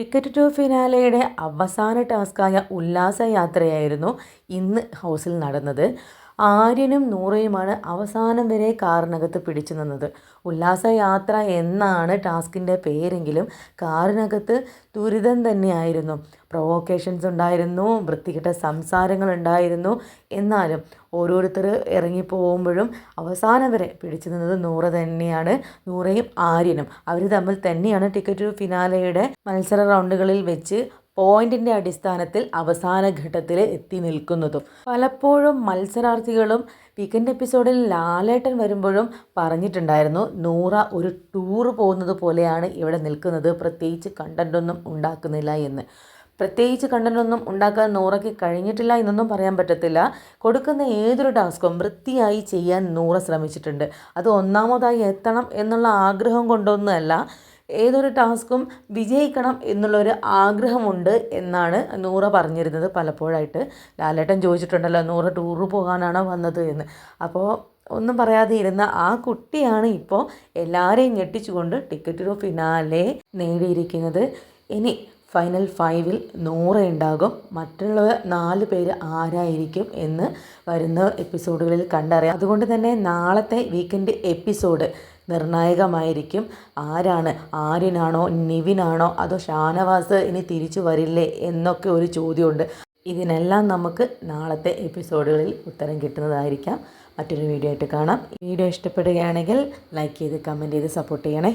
Ticket to ഫിനാലയുടെ അവസാന ടാസ്ക്കായ ഉല്ലാസയാത്രയായിരുന്നു ഇന്ന് ഹൗസിൽ നടന്നത്. ആര്യനും നൂറയുമാണ് അവസാനം വരെ കാറിനകത്ത് പിടിച്ചു നിന്നത്. ഉല്ലാസയാത്ര എന്നാണ് ടാസ്കിന്റെ പേരെങ്കിലും കാറിനകത്ത് ദുരിതം തന്നെയായിരുന്നു. പ്രൊവോക്കേഷൻസ് ഉണ്ടായിരുന്നു വൃത്തികെട്ട സംസാരങ്ങളുണ്ടായിരുന്നു എന്നാലും ഓരോരുത്തർ ഇറങ്ങിപ്പോകുമ്പോഴും അവസാനം വരെ പിടിച്ചു നിന്നത് നൂറ തന്നെയാണ്. നൂറയും ആര്യനും. അവർ തമ്മിൽ തന്നെയാണ് ടിക്കറ്റ് ഫിനാലയുടെ മത്സര റൗണ്ടുകളിൽ വെച്ച് പോയിന്റിന്റെ അടിസ്ഥാനത്തിൽ അവസാന ഘട്ടത്തിൽ എത്തി നിൽക്കുന്നതും. പലപ്പോഴും മത്സരാർത്ഥികളും വീക്കെൻഡ് എപ്പിസോഡിൽ ലാലേട്ടൻ വരുമ്പോഴും പറഞ്ഞിട്ടുണ്ടായിരുന്നു നൂറ ഒരു ടൂർ പോകുന്നത് പോലെയാണ് ഇവിടെ നിൽക്കുന്നത് പ്രത്യേകിച്ച് കണ്ടന്റൊന്നും ഉണ്ടാക്കുന്നില്ല എന്ന്. പ്രത്യേകിച്ച് കണ്ടന്റൊന്നും ഉണ്ടാക്കാൻ നൂറയ്ക്ക് കഴിഞ്ഞിട്ടില്ല എന്നൊന്നും പറയാൻ പറ്റത്തില്ല. കൊടുക്കുന്ന ഏതൊരു ടാസ്കും വൃത്തിയായി ചെയ്യാൻ നൂറ ശ്രമിച്ചിട്ടുണ്ട്. അത് ഒന്നാമതായി എത്തണം എന്നുള്ള ആഗ്രഹം കൊണ്ടൊന്നുമല്ല ഏതൊരു ടാസ്ക്കും വിജയിക്കണം എന്നുള്ളൊരു ആഗ്രഹമുണ്ട് എന്നാണ് നൂറ പറഞ്ഞിരുന്നത് പലപ്പോഴായിട്ട്. ലാലേട്ടൻ ചോദിച്ചിട്ടുണ്ടല്ലോ നൂറ ടൂറ് പോകാനാണോ വന്നത്? എന്ന്. അപ്പോൾ ഒന്നും പറയാതെ ഇരുന്ന ആ കുട്ടിയാണ് ഇപ്പോൾ എല്ലാവരെയും ഞെട്ടിച്ചുകൊണ്ട് ടിക്കറ്റ് ടു ഫിനാലെ നേടിയിരിക്കുന്നത്. ഇനി ഫൈനൽ ഫൈവിൽ നൂറ് ഉണ്ടാകും. മറ്റുള്ള നാല് പേര് ആരായിരിക്കും എന്ന് വരുന്ന എപ്പിസോഡുകളിൽ കണ്ടറിയാം. അതുകൊണ്ട് തന്നെ നാളത്തെ വീക്കെൻഡ് എപ്പിസോഡ് നിർണായകമായിരിക്കും. ആരാണ്? ആര്യനാണോ? നിവിനാണോ? അതോ ഷാനവാസ് ഇനി തിരിച്ചു വരില്ലേ? എന്നൊക്കെ ഒരു ചോദ്യമുണ്ട്. ഇതിനെല്ലാം നമുക്ക് നാളത്തെ എപ്പിസോഡുകളിൽ ഉത്തരം കിട്ടുന്നതായിരിക്കാം. മറ്റൊരു വീഡിയോ ആയിട്ട് കാണാം. വീഡിയോ ഇഷ്ടപ്പെടുകയാണെങ്കിൽ ലൈക്ക് ചെയ്ത് കമന്റ് ചെയ്ത് സപ്പോർട്ട് ചെയ്യണേ.